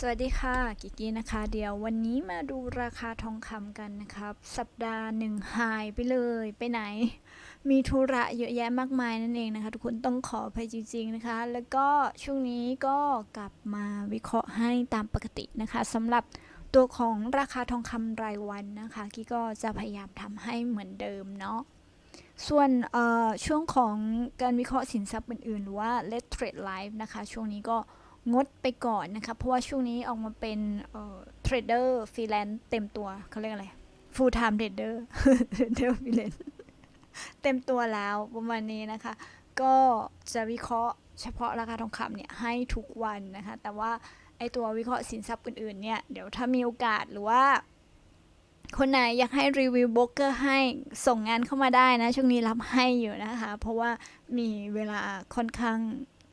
สวัสดีค่ะ กิกกี้นะคะ เดี๋ยววันนี้มาดูราคาทองคำกันนะครับ สัปดาห์หนึ่งหายไปเลยไปไหน มีธุระเยอะแยะมากมายนั่นเองนะคะ ทุกคนต้องขออภัยจริง ๆนะคะ แล้วก็ช่วงนี้ก็กลับมาวิเคราะห์ให้ตามปกตินะคะสำหรับตัวของราคาทองคำรายวันนะคะกี้ก็จะพยายามทำให้เหมือนเดิมเนาะส่วนเอ่อช่วงของการวิเคราะห์สินทรัพย์อื่นๆ หรือว่า Let Trade Live นะคะ ช่วงนี้ก็ งดไปก่อนนะคะเพราะว่าช่วงนี้ออกมาเป็นเทรดเดอร์ฟรีแลนซ์เต็มตัวเขาเรียกอะไร full time trader trader freelance เต็มตัวแล้วประมาณนี้นะคะ ก็จะวิเคราะห์เฉพาะราคาทองคำเนี่ยให้ทุกวันนะคะ แต่ว่าไอตัววิเคราะห์สินทรัพย์อื่นๆเนี่ยเดี๋ยวถ้ามีโอกาสหรือว่า คนไหนอยากให้รีวิวโบรกเกอร์ให้ส่งงานเข้ามาได้นะ ช่วงนี้รับให้อยู่นะคะ เพราะว่ามีเวลาค่อนข้าง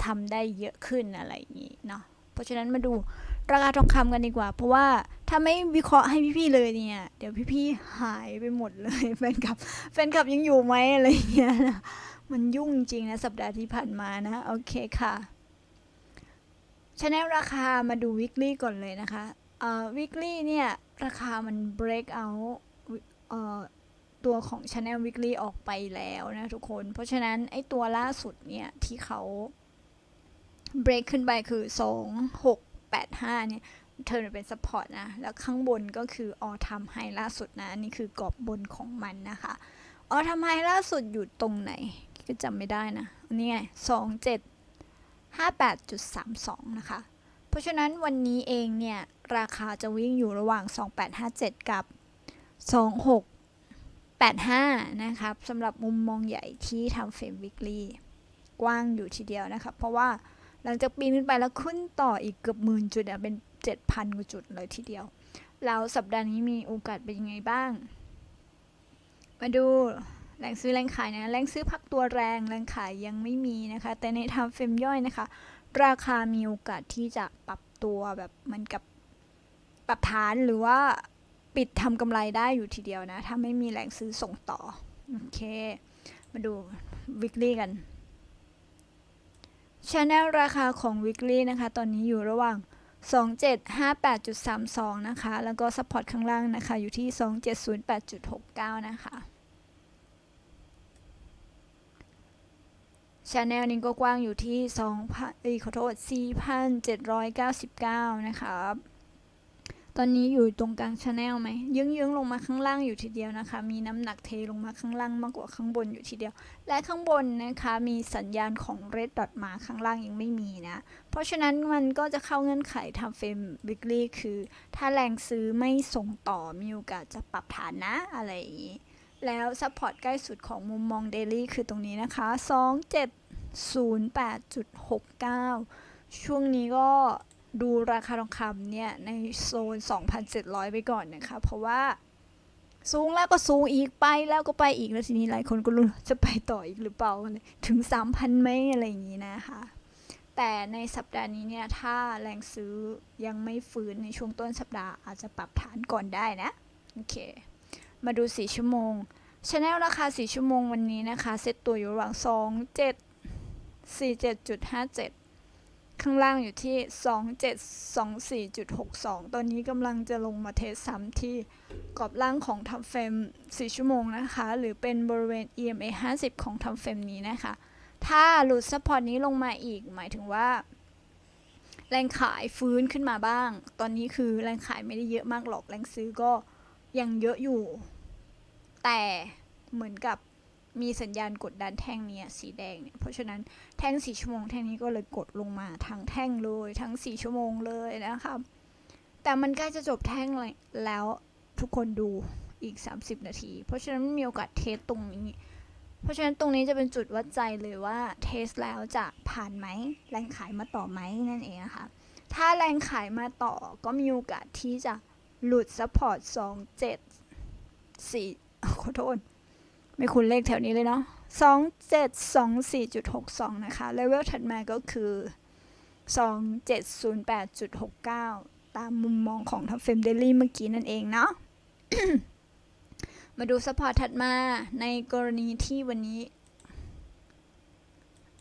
ทำได้เยอะขึ้นอะไรอย่างนี้เนาะเพราะฉะนั้นมาดูราคาทองคำกันดีกว่า เพราะว่าถ้าไม่วิเคราะห์ให้พี่ๆเลยเนี่ย เดี๋ยวพี่ๆหายไปหมดเลยแฟนคลับแฟนคลับยังอยู่ไหมอะไรอย่างเงี้ยนะมันยุ่งจริงนะสัปดาห์ที่ผ่านมานะโอเคค่ะชแนลราคามาดู weekly ก่อนเลยนะคะเอ่อ weekly เนี่ย ราคามัน break out เอ่อตัวของ Channel Weekly ออกไปแล้วนะทุกคน เพราะฉะนั้นไอ้ตัวล่าสุดเนี่ย ที่เขา break ขึ้นไปคือ 2 6 8 5 เนี่ยเธอเป็น support นะ แล้วข้างบนก็คือออทำไฮล่าสุดนะ นี่คือกรอบบนของมันนะคะ ออทำไฮล่าสุดอยู่ตรงไหน ก็จำไม่ได้นะ อันนี้ไง2 7 5 8 3 2นะคะ เพราะฉะนั้นวันนี้เองเนี่ย ราคาจะวิ่งอยู่ระหว่าง 2857 กับ 2685 นะครับสำหรับมุมมองใหญ่ที่ทำเฟรมวิกฤตกว้างอยู่ทีเดียวนะคะ เพราะว่า หลังจากปีนขึ้นไปแล้วขึ้นต่ออีกเกือบหมื่นจุดเป็น 7,000กว่าจุดเลยทีเดียว แล้วสัปดาห์นี้มีโอกาสเป็นยังไงบ้าง มาดูแรงซื้อแรงขายนะแรงซื้อพักตัวแรงแรงขายยังไม่มีนะคะ แต่ในทำเฟรมย่อยนะคะ ราคามีโอกาสที่จะปรับตัวแบบเหมันกับปรับฐานหรือว่าปิดทำกำไรได้อยู่ทีเดียวนะ ถ้าไม่มีแรงซื้อส่งต่อ โอเค มาดูวิกฤตกัน Channel ราคาของ Weekly นะคะ ตอนนี้อยู่ระหว่าง 2758.32 นะคะ แล้วก็ Support ข้างล่างนะคะ อยู่ที่ 2708.69 นะคะ Channel นี้ก็กว้างอยู่ที่2,000เอ้ยขอโทษ 4,799 นะครับ ตอนนี้อยู่ตรงกลางชาแนลไหมเยื้องๆลงมาข้างล่างอยู่ทีเดียวนะคะ มีน้ำหนักเทลงมาข้างล่างมากกว่าข้างบนอยู่ทีเดียว และข้างบนนะคะมีสัญญาณของ red dot มาข้างล่างยังไม่มีนะ เพราะฉะนั้นมันก็จะเข้าเงื่อนไขทำเฟรม weekly คือ ถ้าแรงซื้อไม่ส่งต่อมีโอกาสจะปรับฐานนะอะไรอย่างนี้ แล้วซัพพอร์ตใกล้สุดของมุมมอง daily คือตรงนี้นะคะ 2708.69 ช่วงนี้ก็ ดูราคาทองคำเนี่ย ในโซน 2,700 ไปก่อนนะคะ เพราะว่าสูงแล้วก็สูงอีกไปแล้วก็ไปอีกแล้วทีนี้หลายคนก็รู้จะไปต่ออีกหรือเปล่า ถึง 3,000ไหมอะไรอย่างนี้นะคะ แต่ในสัปดาห์นี้เนี่ย ถ้าแรงซื้อยังไม่ฟื้นในช่วงต้นสัปดาห์อาจจะปรับฐานก่อนได้นะ โอเค มาดู 4 ชั่วโมงชแนลราคา 4 ชั่วโมงวันนี้นะคะ เซตตัวอยู่ระหว่าง 2 7 47.57 ข้างล่างอยู่ที่ 2724.62 ตอนนี้กำลังจะลงมาเทสซ้ำที่กรอบล่างของทัมเฟรม 4 ชั่วโมงนะคะ หรือเป็นบริเวณ EMA 50 ของทัมเฟรมนี้นะคะ ถ้าหลุดซัพพอร์ตนี้ลงมาอีก หมายถึงว่า แรงขายฟื้นขึ้นมาบ้าง ตอนนี้คือแรงขายไม่ได้เยอะมากหรอก แรงซื้อก็ยังเยอะอยู่ แต่เหมือนกับ มีสัญญาณกดดันแท่งนี้สีแดงเนี่ยเพราะฉะนั้นแท่งสีชั่วโมงแท่งนี้ก็เลยกดลงมาทั้งแท่งเลยทั้งสี่ชั่วโมงเลยนะครับแต่มันใกล้จะจบแท่งแล้วทุกคนดูอีก 30 นาที เพราะฉะนั้นมีโอกาสเทสตรงนี้ เพราะฉะนั้นตรงนี้จะเป็นจุดวัดใจเลยว่าเทสแล้วจะผ่านไหมแรงขายมาต่อไหมนั่นเองนะคะถ้าแรงขายมาต่อก็มีโอกาสที่จะหลุดซัพพอร์ต2 7 4ขอโทษ ไม่คุ้นเลขแถวนี้เลยเนาะสองเจ็ดสองสี่จุดหกสองนะคะ เลเวลถัดมาก็คือสองเจ็ดศูนย์แปดจุดหกเก้าตามมุมมองของทัฟเฟมเดลี่เมื่อกี้นั่นเองเนาะ มาดูสปอร์ตถัดมาในกรณีที่วันนี้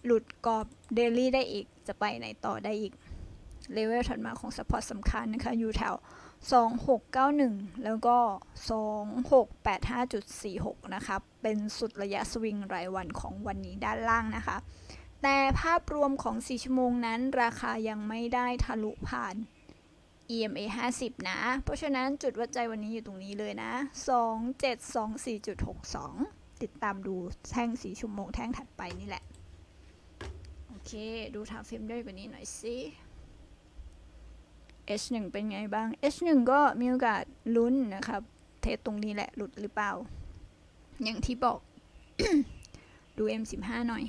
หลุดกรอบเดลี่ได้อีกจะไปไหนต่อได้อีก เลเวลถัดมาของ support สำคัญนะคะ อยู่แถว 2691 แล้วก็ 2685.46 นะคะ เป็นสุดระยะสวิงรายวันของวันนี้ด้านล่างนะคะ แต่ภาพรวมของ 4 ชั่วโมงนั้น ราคายังไม่ได้ทะลุผ่าน EMA 50 นะ เพราะฉะนั้นจุดวัดใจวันนี้อยู่ตรงนี้เลยนะ 2724.62 ติดตามดูแท่ง 4 ชั่วโมงแท่งถัดไปนี่แหละ โอเค ดูทางเฟรมย่อยกว่านี้หน่อยสิ H1 เป็นไงบ้าง H1 ก็มีโอกาสลุ้นนะครับ เทสตรงนี้แหละหลุดหรือเปล่า อย่างที่บอก ดู M15 หน่อย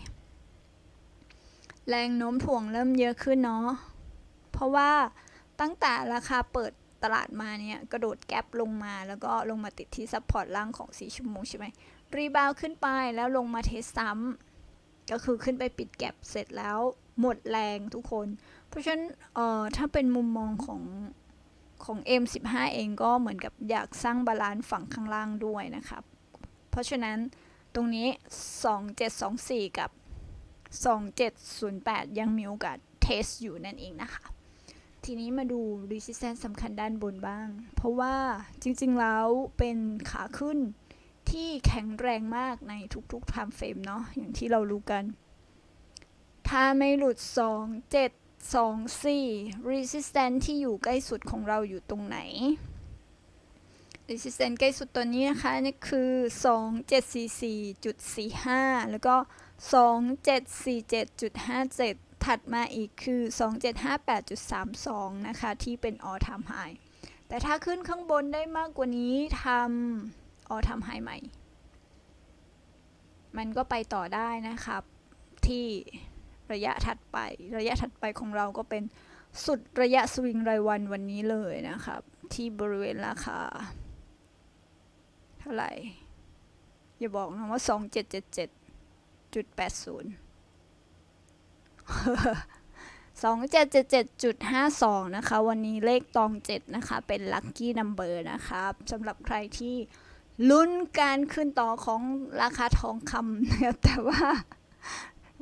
แรงโน้มถ่วงเริ่มเยอะขึ้นเนาะ เพราะว่าตั้งแต่ราคาเปิดตลาดมาเนี่ย กระโดดแกลบลงมาแล้วก็ลงมาติดที่ซัพพอร์ตล่างของ4ชั่วโมงใช่ไหม รีบาวขึ้นไปแล้วลงมาเทสซ้ำก็คือขึ้นไปปิดแก็บเสร็จแล้ว หมดแรงทุกคน เพราะฉะนั้นเอ่อถ้าเป็นมุมมองของของ M15 เองก็เหมือนกับอยากสร้างบาลานซ์ฝั่งข้างล่างด้วยนะครับ เพราะฉะนั้นตรงนี้ 2724 กับ 2708 ยังมีโอกาสเทสอยู่นั่นเองนะคะ ทีนี้มาดู resistance สำคัญด้านบนบ้าง เพราะว่าจริงๆ แล้วเป็นขาขึ้นที่แข็งแรงมากในทุกๆ time frame เนาะอย่างที่เรารู้กัน ถ้าไม่หลุด 2 7 2 4 resistance ที่อยู่ใกล้สุดของเราอยู่ตรงไหน resistance ใกล้สุดตัวนี้นะคะนี่คือ2744.45แล้วก็2747.57ถัดมาอีกคือ 2758.32 นะคะ ที่เป็น all time high แต่ถ้าขึ้นข้างบนได้มากกว่านี้ทำ all time high ใหม่ มันก็ไปต่อได้นะครับ ที่ ระยะถัดไป ระยะถัดไปของเราก็เป็นสุดระยะสวิงรายวันวันนี้เลยนะครับ ที่บริเวณราคา เท่าไหร่ อย่าบอกนะว่า 2777.80 2777.52 นะคะ วันนี้เลขตอง 7 นะคะ เป็นลัคกี้นัมเบอร์นะครับสำหรับใครที่ลุ้นการขึ้นต่อของราคาทองคำนะครับแต่ว่า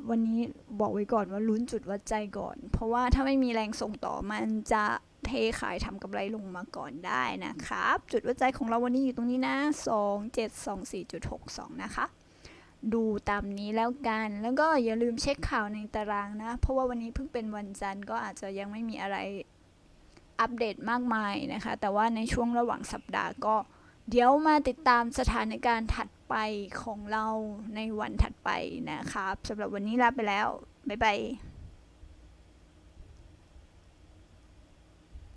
วันนี้บอกไว้ก่อนว่าลุ้นจุดวัดใจก่อน เพราะว่าถ้าไม่มีแรงส่งต่อมันจะเทขายทำกำไรลงมาก่อนได้นะครับ จุดวัดใจของเราวันนี้อยู่ตรงนี้นะ2724.62 นะคะ ดูตามนี้แล้วกัน แล้วก็อย่าลืมเช็คข่าวในตารางนะ เพราะว่าวันนี้เพิ่งเป็นวันจันทร์ก็อาจจะยังไม่มีอะไรอัปเดตมากมายนะคะ แต่ว่าในช่วงระหว่างสัปดาห์ก็ เดี๋ยวมาติดตามสถานการณ์ถัด ไปของเราในวันถัดไปนะครับสำหรับวันนี้ลาไปแล้ว บ๊ายบาย